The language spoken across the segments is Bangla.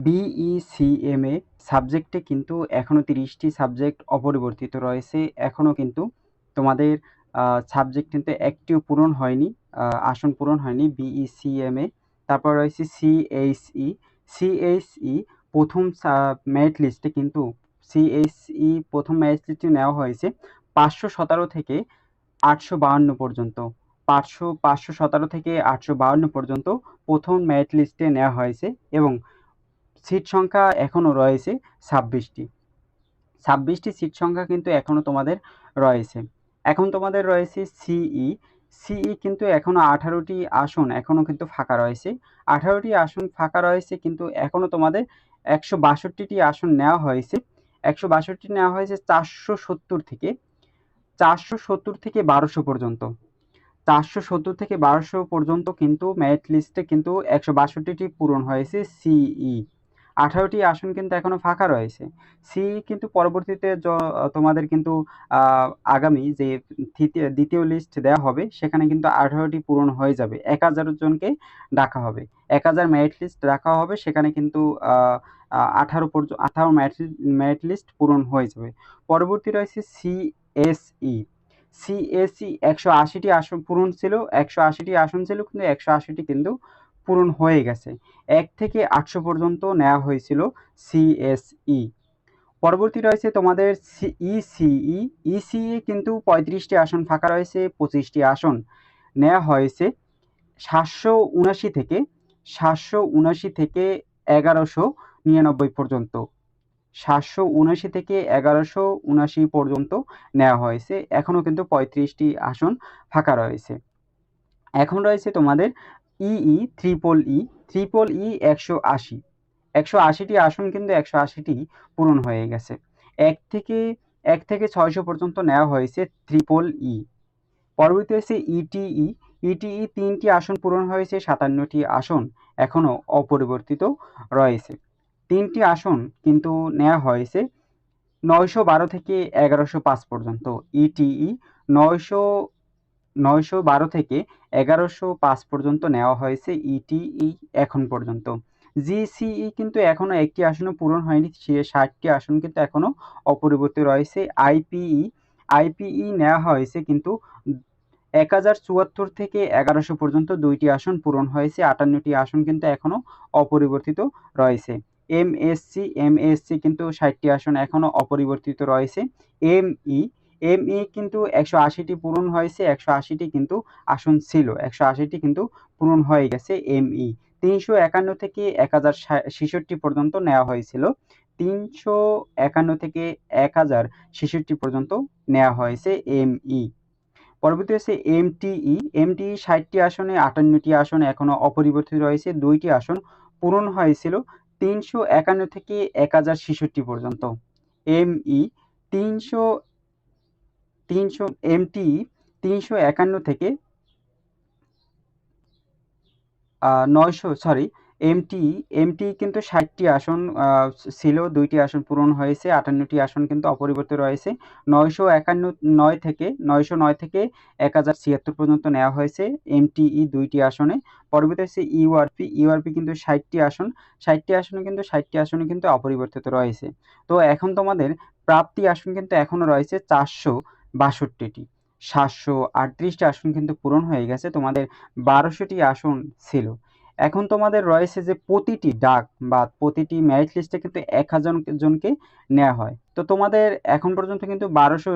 বিইসিএমএ সাবজেক্টে কিন্তু এখনও তিরিশটি সাবজেক্ট অপরিবর্তিত রয়েছে। এখনও কিন্তু তোমাদের সাবজেক্ট কিন্তু একটিও পূরণ হয়নি আসন পূরণ হয়নি বিইসিএমএ তারপর রয়েছে সিএইচই সিএইচই প্রথম মেরিট লিস্টে কিন্তু সিএইচই প্রথম মেরিট লিস্টে নেওয়া হয়েছে পাঁচশো সতেরো থেকে আটশো বাহান্ন পর্যন্ত। পাঁচশো পাঁচশো সতেরো থেকে আটশো বাহান্ন পর্যন্ত প্রথম মেরিট লিস্টে নেওয়া হয়েছে এবং সিট সংখ্যা এখনও রয়েছে ছাব্বিশটি। ছাব্বিশটি সিট সংখ্যা কিন্তু এখনও তোমাদের রয়েছে। এখন তোমাদের রয়েছে সিই সিই কিন্তু এখনও আঠারোটি আসন এখনও কিন্তু ফাঁকা রয়েছে। আঠারোটি আসন ফাঁকা রয়েছে কিন্তু এখনও তোমাদের একশো বাষট্টিটি আসন নেওয়া হয়েছে। একশো বাষট্টি নেওয়া হয়েছে চারশো সত্তর থেকে। চারশো সত্তর থেকে বারোশো পর্যন্ত। চারশো সত্তর থেকে বারোশো পর্যন্ত কিন্তু মেরিট লিস্টে কিন্তু একশো বাষট্টিটি পূরণ হয়েছে সিই আঠারোটি আসন কিন্তু এখনও ফাঁকা রয়েছে। সি কিন্তু পরবর্তীতে তোমাদের কিন্তু আগামী যে দ্বিতীয় লিস্ট দেওয়া হবে, সেখানে কিন্তু আঠারোটি পূরণ হয়ে যাবে। এক হাজার জনকে ডাকা হবে। এক হাজার মেরিট লিস্ট রাখা হবে, সেখানে কিন্তু আঠারো পর্যন্ত আঠারো মেরিট লিস্ট পূরণ হয়ে যাবে। পরবর্তী রয়েছে সিএসই সিএসই একশো আশিটি আসন পূরণ ছিল, একশো আশিটি আসন ছিল, কিন্তু একশো আশিটি কিন্তু পূরণ হয়ে গেছে। এক থেকে আটশো পর্যন্ত নেওয়া হয়েছিল সিএসই পরবর্তী রয়েছে তোমাদের ইসিই ইসিই কিন্তু পঁয়ত্রিশটি আসন ফাঁকা রয়েছে, পঁচিশটি আসন নেওয়া হয়েছে। সাতশো উনাশি থেকে সাতশো উনাশি থেকে এগারোশো নিরানব্বই পর্যন্ত। সাতশো উনাশি থেকে এগারোশো উনাশি পর্যন্ত নেওয়া হয়েছে। এখনও কিন্তু পঁয়ত্রিশটি আসন ফাঁকা রয়েছে। এখন রয়েছে তোমাদের ইই ত্রিপল ই ত্রিপল ই একশো আশি। একশো আশিটি আসন কিন্তু একশো আশিটি পূরণ হয়ে গেছে। এক থেকে এক থেকে ছয়শো পর্যন্ত নেওয়া হয়েছে ত্রিপল ই পরবর্তী হয়েছে ইটিই ইটিই তিনটি আসন পূরণ হয়েছে, সাতান্নটি আসন এখনও অপরিবর্তিত রয়েছে। তিনটি আসন কিন্তু নেওয়া হয়েছে নয়শো বারো থেকে এগারোশো পাঁচ পর্যন্ত। ইটিই নয়শো নয়শো বারো থেকে এগারোশো পাঁচ পর্যন্ত নেওয়া হয়েছে ইটিই এখন পর্যন্ত। জিসিই কিন্তু এখনও একটি আসনও পূরণ হয়নি ষাটটি আসন কিন্তু এখনও অপরিবর্তিত রয়েছে। আইপিই আইপিই নেওয়া হয়েছে কিন্তু এক হাজার চুয়াত্তর থেকে এগারোশো পর্যন্ত দুইটি আসন পূরণ হয়েছে, আটান্নটি আসন কিন্তু এখনও অপরিবর্তিত রয়েছে। এমএসসি এমএসসি কিন্তু ষাটটি আসন এখনও অপরিবর্তিত রয়েছে। এমই এমই কিন্তু একশো আশিটি পূরণ হয়েছে, একশো আশিটি কিন্তু আসন ছিল, একশো আশিটি কিন্তু পূরণ হয়ে গেছে এমই তিনশো একান্ন থেকে এক হাজার ছেষট্টি পর্যন্ত নেওয়া হয়েছিল, তিনশো একান্ন থেকে এক হাজার ছেষট্টি পর্যন্ত নেওয়া হয়েছে এমই পরবর্তী হচ্ছে এমটিই এমটিই ষাটটি আসনে, আটান্নটি আসন এখনও অপরিবর্তিত রয়েছে, দুইটি আসন পূরণ হয়েছিল, তিনশো একান্ন থেকে এক হাজার ছেষট্টি পর্যন্ত। এমই তিনশো তিনশো এমটি তিনশো একান্ন থেকে নয়শো সরি এমটি এমটি কিন্তু ষাটটি আসন ছিল, দুইটি আসন পূরণ হয়েছে, আটান্নটি আসন কিন্তু অপরিবর্তিত রয়েছে। নয়শো একান্ন নয় থেকে, নয়শো নয় থেকে এক হাজার ছিয়াত্তর পর্যন্ত নেওয়া হয়েছে এমটিই দুইটি আসনে। পরবর্তী হচ্ছে ইউআরপি ইউআরপি কিন্তু ষাটটি আসন, ষাটটি আসনে কিন্তু, ষাটটি আসনে কিন্তু অপরিবর্তিত রয়েছে। তো এখন তোমাদের প্রাপ্তি আসন কিন্তু এখনও রয়েছে চারশো। বাষট্টিটি। সাতশো আটত্রিশটি আসন কিন্তু পূরণ হয়ে গেছে, তোমাদের বারোশোটি আসন ছিল। এখন তোমাদের রয়েছে যে প্রতিটি ডাক বা প্রতিটি মেরিট লিস্টে কিন্তু এক হাজার জনকে নেওয়া হয়। তো তোমাদের এখন পর্যন্ত কিন্তু বারোশো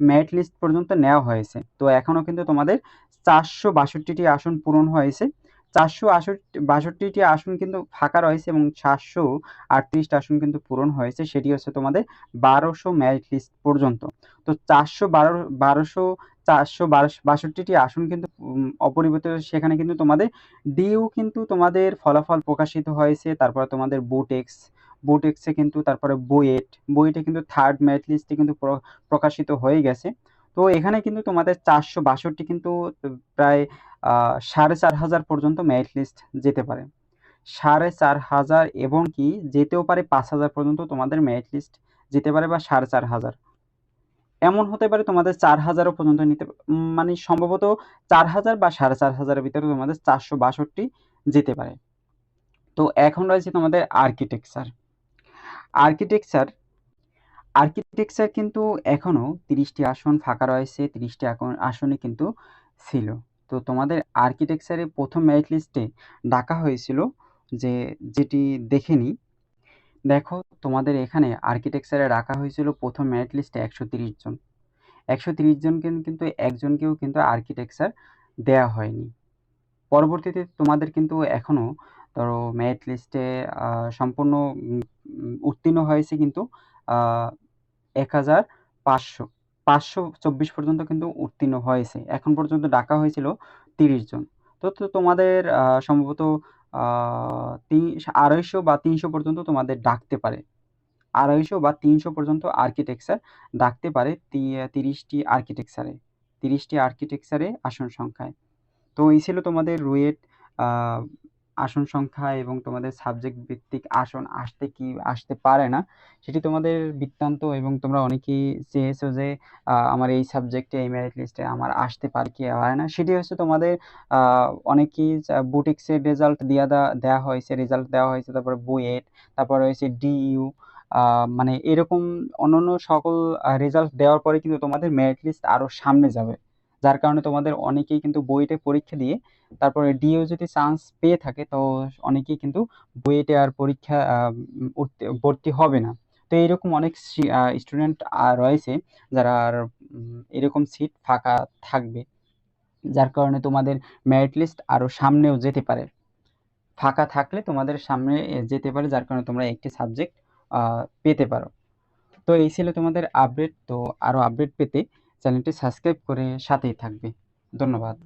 মেরিট লিস্ট পর্যন্ত নেওয়া হয়েছে। তো এখনও কিন্তু তোমাদের চারশো বাষট্টিটি আসন পূরণ হয়েছে। চারশো বাষট্টিটি আসন কিন্তু ফাঁকা রয়েছে এবং সাতশো আটত্রিশটা আসন কিন্তু পূরণ হয়েছে। সেটি হচ্ছে তোমাদের বারোশো মেরিট লিস্ট পর্যন্ত। তো চারশো বারো, বারোশো, চারশো বাষট্টিটি আসন কিন্তু অপরিবর্তিত, সেখানে কিন্তু তোমাদের ডিউ কিন্তু তোমাদের ফলাফল প্রকাশিত হয়েছে। তারপরে তোমাদের বুটেক্স বুটেক্সে কিন্তু তারপরে বুয়েট বুয়েটে কিন্তু থার্ড মেরিট লিস্টে কিন্তু প্রকাশিত হয়ে গেছে। তো এখানে কিন্তু তোমাদের চারশো বাষট্টি কিন্তু প্রায় সাড়ে চার হাজার পর্যন্ত মেরিট লিস্ট যেতে পারে। সাড়ে চার হাজার এবং কি যেতেও পারে পাঁচ হাজার পর্যন্ত তোমাদের মেরিট লিস্ট যেতে পারে বা সাড়ে চার হাজার। এমন হতে পারে তোমাদের চার হাজারও পর্যন্ত নিতে মানে সম্ভবত চার হাজার বা সাড়ে চার হাজারের ভিতরে তোমাদের চারশো বাষট্টি যেতে পারে। তো এখন রয়েছে তোমাদের আর্কিটেকচার আর্কিটেকচার আর্কিটেকচার কিন্তু এখনও তিরিশটি আসন ফাঁকা রয়েছে, তিরিশটি আসনে কিন্তু ছিল। তো তোমাদের আর্কিটেকচারে প্রথম মেরিট লিস্টে ডাকা হয়েছিল যে, যেটি দেখে নিই। দেখো, তোমাদের এখানে আর্কিটেকচারে রাখা হয়েছিল প্রথম মেরিট লিস্টে একশো তিরিশ জন। একশো তিরিশ জনকে কিন্তু একজনকেও কিন্তু আর্কিটেকচার দেয়া হয়নি। পরবর্তীতে তোমাদের কিন্তু এখনও ধরো মেরিট লিস্টে সম্পূর্ণ উত্তীর্ণ হয়েছে কিন্তু এক হাজার পাঁচশো পাঁচশো চব্বিশ পর্যন্ত কিন্তু উত্তীর্ণ হয়েছে। এখন পর্যন্ত ডাকা হয়েছিল তিরিশ জন। তো তো তোমাদের সম্ভবত তিন, আড়াইশো বা তিনশো পর্যন্ত তোমাদের ডাকতে পারে। আড়াইশো বা তিনশো পর্যন্ত আর্কিটেকচার ডাকতে পারে তিরিশটি আর্কিটেকচারে তিরিশটি আর্কিটেকচারে আসন সংখ্যায়। তো এই ছিল তোমাদের রুয়েট আসন সংখ্যা এবং তোমাদের সাবজেক্ট ভিত্তিক আসন আসতে কি আসতে পারে না, সেটি তোমাদের বৃত্তান্ত এবং তোমরা অনেকেই চেয়েছো যে আমার এই সাবজেক্টে এই মেরিট লিস্টে আমার আসতে পারে কি পারে না, সেটি হচ্ছে তোমাদের অনেকেই বুটিক্সের রেজাল্ট দেওয়া দেওয়া হয়েছে রেজাল্ট দেওয়া হয়েছে, তারপরে বুয়েট তারপর রয়েছে ডিইউ মানে এরকম অন্যান্য সকল রেজাল্ট দেওয়ার পরে কিন্তু তোমাদের মেরিট লিস্ট আরও সামনে যাবে। যার কারণে তোমাদের অনেকেই কিন্তু বুয়েটে পরীক্ষা দিয়ে তারপরে ডিএও যদি চান্স পেয়ে থাকে, তো অনেকেই কিন্তু বুয়েটে আর পরীক্ষা ভর্তি হবে না। তো এইরকম অনেক স্টুডেন্ট রয়েছে যারা আর এরকম সিট ফাঁকা থাকবে। যার কারণে তোমাদের মেরিট লিস্ট আরও সামনেও যেতে পারে। ফাঁকা থাকলে তোমাদের সামনে যেতে পারে, যার কারণে তোমরা একটি সাবজেক্ট পেতে পারো। তো এই ছিল তোমাদের আপডেট তো আরও আপডেট পেতে চ্যানেলটি সাবস্ক্রাইব করে সাথেই থাকবে। ধন্যবাদ।